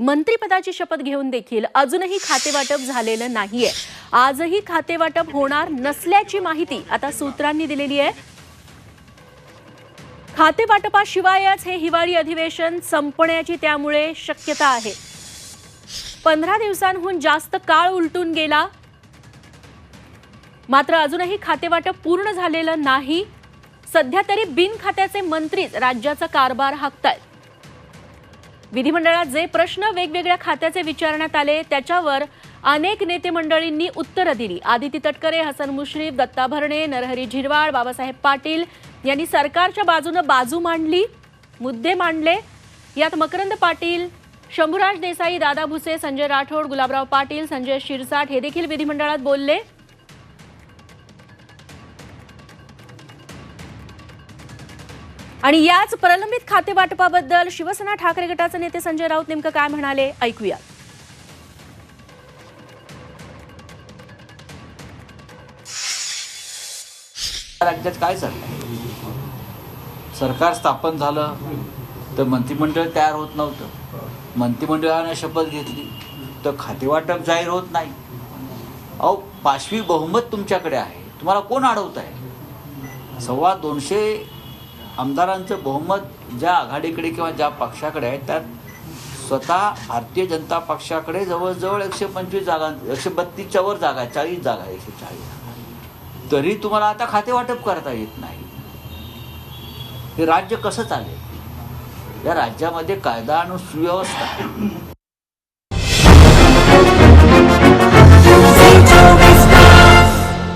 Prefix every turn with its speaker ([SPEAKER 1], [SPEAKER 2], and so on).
[SPEAKER 1] मंत्रीपदाची शपथ घेऊन देखील अजूनही खातेवाटप झालेलं नाहीये. आजही खातेवाटप होणार नसल्याची माहिती आता सूत्रांनी दिलेली आहे. खातेवाटपाशिवायच हे हिवाळी अधिवेशन संपण्याची त्यामुळे शक्यता आहे. पंधरा दिवसांहून जास्त काळ उलटून गेला. मात्र अजूनही खातेवाटप पूर्ण झालेलं नाही. सध्या तरी बिन खात्याचे मंत्रीच राज्याचा कारभार हाकतायत. विधिमंडळात जे प्रश्न वेगवेगळ्या खात्याचे विचारण्यात आले त्याच्यावर अनेक नेते मंडळींनी उत्तरं दिली. आदिती तटकरे हसन मुश्रीफ दत्ता भरणे नरहरी झिरवाळ बाबासाहेब पाटील यांनी सरकारच्या बाजूनं बाजू मांडली मुद्दे मांडले. यात मकरंद पाटील शंभूराज देसाई दादा भुसे संजय राठोड गुलाबराव पाटील संजय शिरसाट हे देखील विधिमंडळात बोलले. आणि याच प्रलंबित खातेवाटपाबद्दल शिवसेना ठाकरे गटाचे नेते संजय राऊत नेमकं काय म्हणाले ऐकूया.
[SPEAKER 2] राज्यात काय चाललं सरकार स्थापन झालं तर मंत्रिमंडळ तयार होत नव्हतं. मंत्रिमंडळाने शपथ घेतली तर खातेवाटप जाहीर होत नाही. अहो पाचवी बहुमत तुमच्याकडे आहे. तुम्हाला कोण अडवत आहे सव्वा दोनशे आमदारांचं बहुमत ज्या आघाडीकडे किंवा ज्या पक्षाकडे आहे त्यात स्वतः भारतीय जनता पक्षाकडे जवळजवळ एकशे पंचवीस जागा एकशे बत्तीसच्या वर जागा आहे चाळीस जागा आहे एकशे चाळीस तरी तुम्हाला आता खाते वाटप करता येत नाही. हे राज्य कसं चालेल? या राज्यामध्ये कायदा आणि सुव्यवस्था.